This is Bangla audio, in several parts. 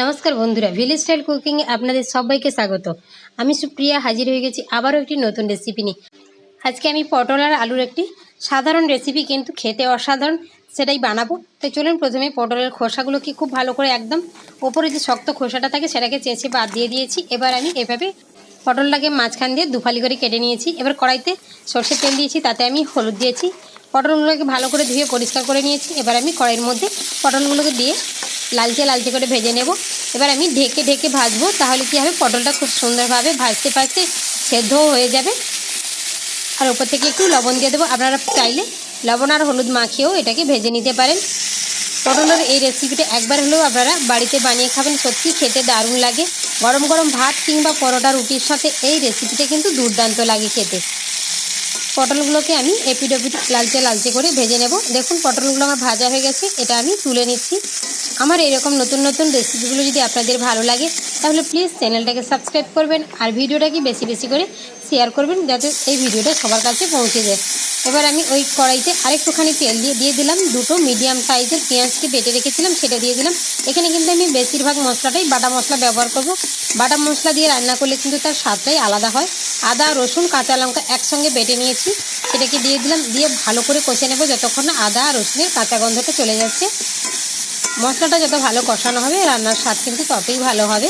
নমস্কার বন্ধুরা ভিলেজ স্টাইল কুকিংয়ে আপনাদের সবাইকে স্বাগত। আমি সুপ্রিয়া, হাজির হয়ে গেছি আবারও একটি নতুন রেসিপি নিয়ে। আজকে আমি পটল আর আলুর একটি সাধারণ রেসিপি কিন্তু খেতে অসাধারণ সেটাই বানাবো। তো চলুন প্রথমে পটলের খোসাগুলোকে খুব ভালো করে একদম ওপরে যে শক্ত খোসাটা থাকে সেটাকে চেঁচে বাদ দিয়ে দিয়েছি। এবার আমি এভাবে পটলটাকে মাঝখান দিয়ে দুফালি করে কেটে নিয়েছি। এবার কড়াইতে সর্ষে তেল দিয়েছি, তাতে আমি হলুদ দিয়েছি। পটলগুলোকে ভালো করে ধুয়ে পরিষ্কার করে নিয়েছি। এবার আমি কড়াইয়ের মধ্যে পটলগুলোকে দিয়ে লালচে লালচে করে ভেজে নেব। এবার আমি ঢেকে ঢেকে ভাজবো, তাহলে কী হবে? পটলটা খুব সুন্দরভাবে ভাজতে ভাজতে সেদ্ধও হয়ে যাবে। আর ওপর থেকে একটু লবণ দিয়ে দেবো। আপনারা চাইলে লবণ আর হলুদ মাখিয়েও এটাকে ভেজে নিতে পারেন। পটলের এই রেসিপিটা একবার হলেও আপনারা বাড়িতে বানিয়ে খাবেন। সত্যি খেতে দারুণ লাগে। গরম গরম ভাত কিংবা পরোটা রুটির সাথে এই রেসিপিটা কিন্তু দুর্দান্ত লাগে খেতে। পটলগুলোকে আমি এপিডোপিট লালচে লালচে করে ভেজে নেব। দেখুন, পটলগুলো আমার ভাজা হয়ে গেছে। এটা আমি তুলে নিচ্ছি। আমার এরকম নতুন নতুন রেসিপিগুলো যদি আপনাদের ভালো লাগে, তাহলে প্লিজ চ্যানেলটাকে সাবস্ক্রাইব করবেন আর ভিডিওটাকে বেশি বেশি করে শেয়ার করবেন যাতে এই ভিডিওটা সবার কাছে পৌঁছে যায়। এবার আমি ওই কড়াইতে আরেকটুখানি তেল দিয়ে দিয়ে দিলাম দুটো মিডিয়াম সাইজের পেঁয়াজকে বেটে রেখেছিলাম, সেটা দিয়ে দিলাম। এখানে কিন্তু আমি বেশিরভাগ মশলাটাই বাটা মশলা ব্যবহার করব। বাটা মশলা দিয়ে রান্না করলে কিন্তু তার স্বাদটাই আলাদা হয়। আদা, রসুন, কাঁচা লঙ্কা একসঙ্গে বেটে নিয়েছি। সেটাকে দিয়ে দিলাম, দিয়ে ভালো করে কষে নেব যতক্ষণ আদা রসুনের কাঁচা গন্ধটা চলে যাচ্ছে। মশলাটা যত ভালো কষানো হবে, রান্নার স্বাদ কিন্তু ততই ভালো হবে।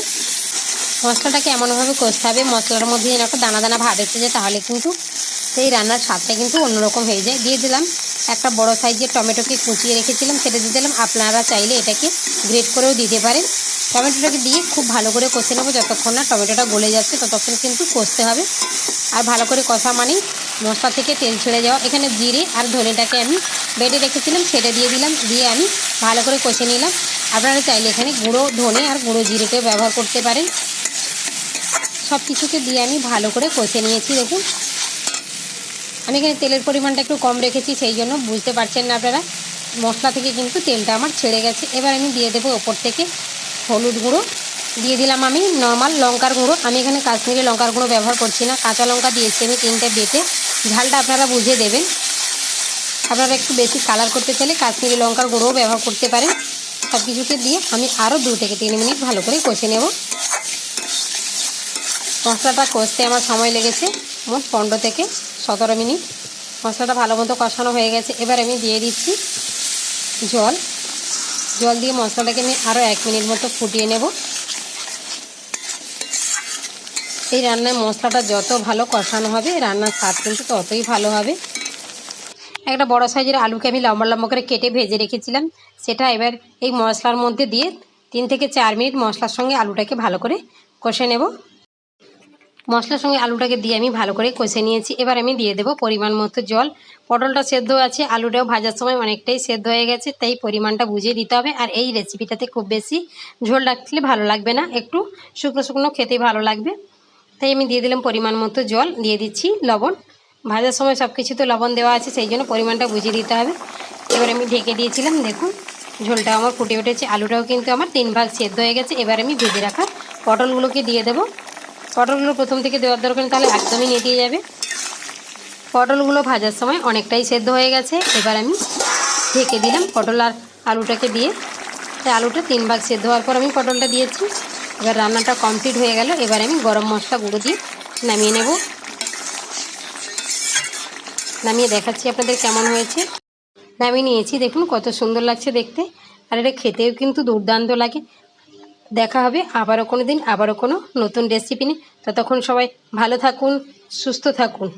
মশলাটাকে এমনভাবে কষতে হবে, মশলার মধ্যে যেন একটা দানা দানা ভাব এসে যায়, তাহলে কিন্তু সেই রান্নার স্বাদটা কিন্তু অন্যরকম হয়ে যায়। দিয়ে দিলাম একটা বড় সাইজের টমেটোকে কুচিয়ে রেখেছিলাম, সেটা দিয়ে দিলাম। আপনারা চাইলে এটাকে গ্রেট করেও দিতে পারেন। টমেটোটাকে দিয়ে খুব ভালো করে কষে নেব, যতক্ষণ না টমেটোটা গলে যাচ্ছে, ততক্ষণ কিন্তু কষতে হবে। আর ভালো করে কষা মানেই মশলা থেকে তেল ছেড়ে যাওয়া এখানে জিরে আর ধনেটাকে আমি বেটে রেখেছিলাম, সেটা দিয়ে দিলাম, দিয়ে আমি ভালো করে কষে নিলাম। আপনারা চাইলে এখানে গুঁড়ো, ধনে আর গুঁড়ো জিরেকেও ব্যবহার করতে পারেন। সব কিছুকে দিয়ে আমি ভালো করে কষে নিয়েছি, দেখুন। আমি এখানে তেলের পরিমাণটা একটু কম রেখেছি, সেই জন্য বুঝতে পারছেন না আপনারা। মশলা থেকে কিন্তু তেলটা আমার ছেড়ে গেছে। এবার আমি দিয়ে দেবো ওপর থেকে হলুদ গুঁড়ো। দিয়ে দিলাম আমি নর্মাল লঙ্কার গুঁড়ো। আমি এখানে কাশ্মীরি লঙ্কার গুঁড়ো ব্যবহার করছি না। কাঁচা লঙ্কা দিয়েছি আমি তিনটে বেটে। ঝালটা আপনারা বুঝে দেবেন। আপনারা একটু বেশি কালার করতে চাইলে কাশ্মীরি লঙ্কার গুঁড়োও ব্যবহার করতে পারেন। সব কিছুকে দিয়ে আমি আরও দু থেকে তিন মিনিট ভালো করে কষে নেব। মশলাটা কষতে আমার সময় লেগেছে মোট পনেরো থেকে সতেরো মিনিট। মশলাটা ভালো মতো কষানো হয়ে গেছে। এবার আমি দিয়ে দিচ্ছি জল। জল দিয়ে মশলাটাকে আমি আরও এক মিনিট মতো ফুটিয়ে নেব। এই রান্নায় মশলাটা যত ভালো কষানো হবে রান্নার স্বাদ কিন্তু ততই ভালো হবে। একটা বড় সাইজের আলুকে আমি লম্বা লম্বা করে কেটে ভেজে রেখেছিলাম। সেটা এবার এই মশলার মধ্যে দিয়ে তিন থেকে চার মিনিট মশলার সঙ্গে আলুটাকে ভালো করে কষে নেব। মশলার সঙ্গে আলুটাকে দিয়ে আমি ভালো করে কষে নিয়েছি। এবার আমি দিয়ে দেবো পরিমাণ মতো জল। পটলটা সেদ্ধ আছে, আলুটাও ভাজার সময় অনেকটাই সেদ্ধ হয়ে গেছে, তাই পরিমাণটা বুঝিয়ে দিতে হবে। আর এই রেসিপিটাতে খুব বেশি ঝোল রাখলে ভালো লাগবে না। একটু শুকনো শুকনো খেতে ভালো লাগবে। তাই আমি দিয়ে দিলাম পরিমাণ মতো জল, দিয়ে দিচ্ছি লবণ। ভাজার সময় সব কিছু তো লবণ দেওয়া আছে, সেই জন্য পরিমাণটা বুঝিয়ে দিতে হবে। এবার আমি ঢেকে দিয়েছিলাম, দেখুন, ঝোলটা আমার ফুটে উঠেছে। আলুটাও কিন্তু আমার তিন ভাগ সেদ্ধ হয়ে গেছে। এবার আমি ভেজে রাখা পটলগুলোকে দিয়ে দেবো। পটলগুলো প্রথম থেকে দেওয়ার দরকার তাহলে একদমই নেতিয়ে যাবে। পটলগুলো ভাজার সময় অনেকটাই সেদ্ধ হয়ে গেছে। এবার আমি ঢেকে দিলাম পটল আর আলুটাকে দিয়ে। আলুটা তিন ভাগ সেদ্ধ হওয়ার পর আমি পটলটা দিয়েছি। এবার রান্নাটা কমপ্লিট হয়ে গেল। এবার আমি গরম মশলা গুঁড়ো দিয়ে নামিয়ে নেব। নামিয়ে দেখাচ্ছি আপনাদের কেমন হয়েছে। নামিয়ে নিয়েছি, দেখুন কত সুন্দর লাগছে দেখতে। আর এটা খেতেও কিন্তু দুর্দান্ত লাগে। দেখা হবে আবারও কোনো দিন, আবারও কোনো নতুন রেসিপি নিয়ে। ততক্ষণ সবাই ভালো থাকুন, সুস্থ থাকুন।